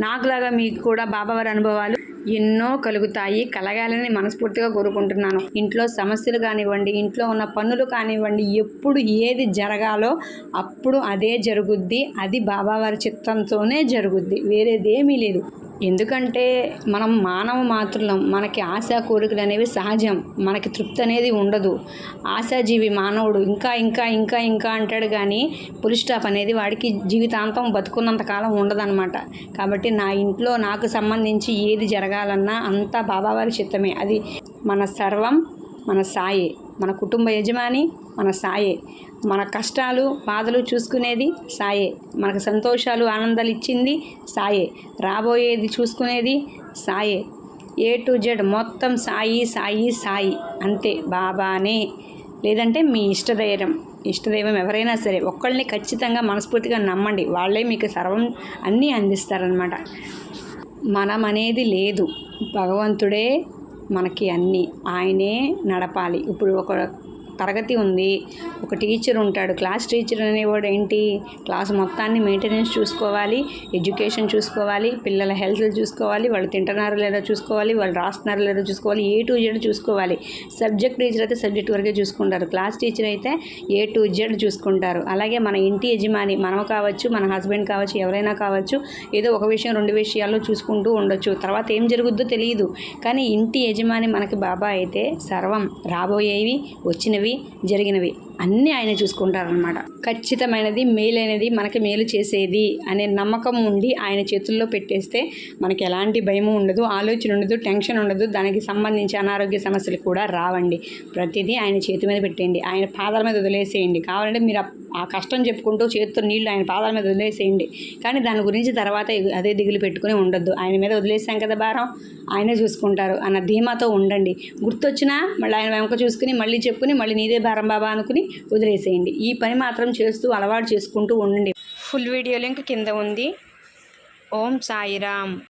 నాకులాగా మీకు కూడా బాబావారి అనుభవాలు ఎన్నో కలుగుతాయి. కలగాలని మనస్ఫూర్తిగా కోరుకుంటున్నాను. ఇంట్లో సమస్యలు కానివ్వండి ఇంట్లో ఉన్న పనులు కానివ్వండి ఎప్పుడు ఏది జరగాలో అప్పుడు అదే జరుగుద్ది. అది బాబావారి చిత్తంతోనే జరుగుద్ది. వేరేదేమీ లేదు. ఎందుకంటే మనం మానవ మాతృలం. మనకి ఆశా కోరికలు అనేవి సహజం. మనకి తృప్తి అనేది ఉండదు. ఆశాజీవి మానవుడు ఇంకా ఇంకా ఇంకా ఇంకా అంటాడు కానీ పులి స్టాప్ అనేది వాడికి జీవితాంతం బతుకున్నంత కాలం ఉండదన్నమాట. కాబట్టి నా ఇంట్లో నాకు సంబంధించి ఏది జరగాలన్నా అంతా బాబావారి చిత్తమే. అది మన సర్వం మన సాయే. మన కుటుంబ యజమాని మన సాయే. మన కష్టాలు బాధలు చూసుకునేది సాయే. మనకు సంతోషాలు ఆనందాలు ఇచ్చింది సాయే. రాబోయేది చూసుకునేది సాయే. ఏ టు జెడ్ మొత్తం సాయి సాయి సాయి. అంతే. బాబానే. లేదంటే మీ ఇష్టదైవం. ఇష్టదైవం ఎవరైనా సరే ఒక్కళ్ళని ఖచ్చితంగా మనస్ఫూర్తిగా నమ్మండి. వాళ్ళే మీకు సర్వం అన్నీ అందిస్తారనమాట మనమనేది లేదు. భగవంతుడే మనకి అన్నీ. ఆయనే నడపాలి. ఇప్పుడు ఒక తరగతి ఉంది. ఒక టీచర్ ఉంటాడు. క్లాస్ టీచర్ అనేవాడు ఏంటి? క్లాస్ మొత్తాన్ని మెయింటెనెన్స్ చూసుకోవాలి ఎడ్యుకేషన్ చూసుకోవాలి పిల్లల హెల్త్ చూసుకోవాలి వాళ్ళు తింటున్నారో లేదో చూసుకోవాలి వాళ్ళు రాస్తున్నారో లేదో చూసుకోవాలి ఏ టు జెడ్ చూసుకోవాలి. సబ్జెక్ట్ టీచర్ అయితే సబ్జెక్ట్ వరకే చూసుకుంటారు. క్లాస్ టీచర్ అయితే ఏ టు జెడ్ చూసుకుంటారు. అలాగే మన ఇంటి యజమాని మనం కావచ్చు మన హస్బెండ్ కావచ్చు ఎవరైనా కావచ్చు ఏదో ఒక విషయం రెండు విషయాల్లో చూసుకుంటూ ఉండొచ్చు. తర్వాత ఏం జరుగుద్దో తెలియదు కానీ ఇంటి యజమాని మనకి బాబా అయితే సర్వం రాబోయేవి వచ్చినవి జరిగినవి. అన్నీ ఆయన చూసుకుంటారనమాట ఖచ్చితమైనది మేలైనది మనకి మేలు చేసేది అనే నమ్మకం ఉండి ఆయన చేతుల్లో పెట్టేస్తే మనకి ఎలాంటి భయము ఉండదు ఆలోచన ఉండదు టెన్షన్ ఉండదు. దానికి సంబంధించి అనారోగ్య సమస్యలు కూడా రావండి. ప్రతిదీ ఆయన చేతి మీద పెట్టేయండి. ఆయన పాదాల మీద వదిలేసేయండి. కావాలంటే మీరు ఆ- కష్టం చెప్పుకుంటూ చేతితో నీళ్ళు ఆయన పాదాల మీద వదిలేసేయండి. కానీ దాని గురించి తర్వాత అదే దిగులు పెట్టుకుని ఉండొద్దు. ఆయన మీద వదిలేసాం కదా భారం? ఆయనే చూసుకుంటారు అన్న ధీమాతో ఉండండి. గుర్తొచ్చినా మళ్ళీ ఆయన వెనక చూసుకుని మళ్ళీ చెప్పుకుని మళ్ళీ నీదే భారం బాబా అనుకుని వదిలేసేయండి. ఈ పని మాత్రం చేస్తూ అలవాటు చేసుకుంటూ ఉండండి. ఫుల్ వీడియో లింక్ కింద ఉంది. ఓం సాయిరామ్.